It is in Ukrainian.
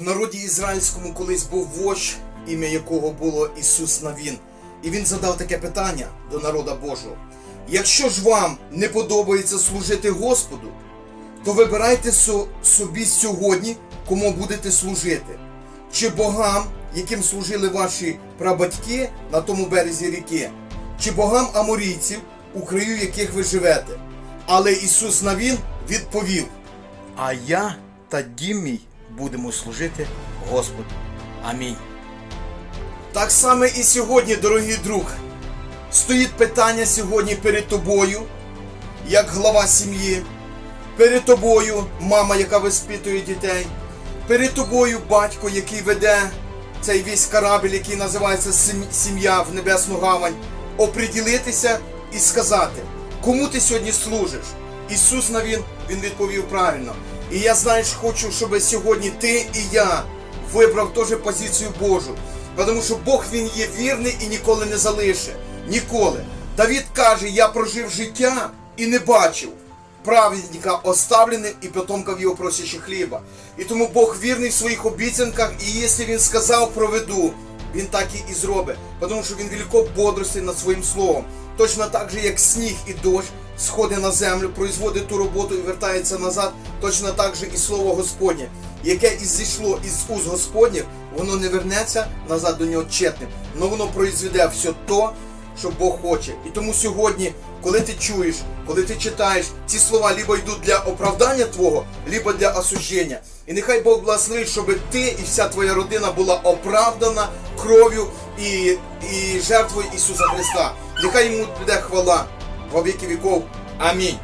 В народі ізраїльському колись був вождь, ім'я якого було Ісус Навін. І він задав таке питання до народа Божого. Якщо ж вам не подобається служити Господу, то вибирайте собі сьогодні, кому будете служити. Чи богам, яким служили ваші прабатьки на тому березі ріки, чи богам аморійців, у краю яких ви живете. Але Ісус Навін відповів: А я та дім мій будемо служити Господу. Амінь. Так само і сьогодні, дорогий друг, стоїть питання сьогодні перед тобою, як глава сім'ї, перед тобою мама, яка виспитує дітей, перед тобою батько, який веде цей весь корабль, який називається сім'я в небесну гавань, оприділитися і сказати, кому ти сьогодні служиш. Ісус на він, він відповів правильно. І я знаєш, хочу, щоб сьогодні ти і я вибрав теж позицію Божу. Тому що Бог він є вірний і ніколи не залише. Ніколи. Давід каже: я прожив життя і не бачив праведника оставленим і потомків його просячи хліба. І тому Бог вірний в своїх обіцянках, і якщо він сказав проведу, він так і зробить. Тому що він велико бодрості над своїм словом. Точно так же, як сніг і дощ сходить на землю, производить ту роботу і вертається назад, точно так же і слово Господнє, яке і зійшло із уст Господніх, воно не вернеться назад до нього тщетним, але воно произведе все то, що Бог хоче. І тому сьогодні, коли ти чуєш, коли ти читаєш, ці слова либо йдуть для оправдання Твого, либо для осудження. І нехай Бог благословить, щоб ти і вся твоя родина була оправдана кров'ю і, і жертвою Ісуса Христа. Нехай йому буде хвала Robin que ficou a mim.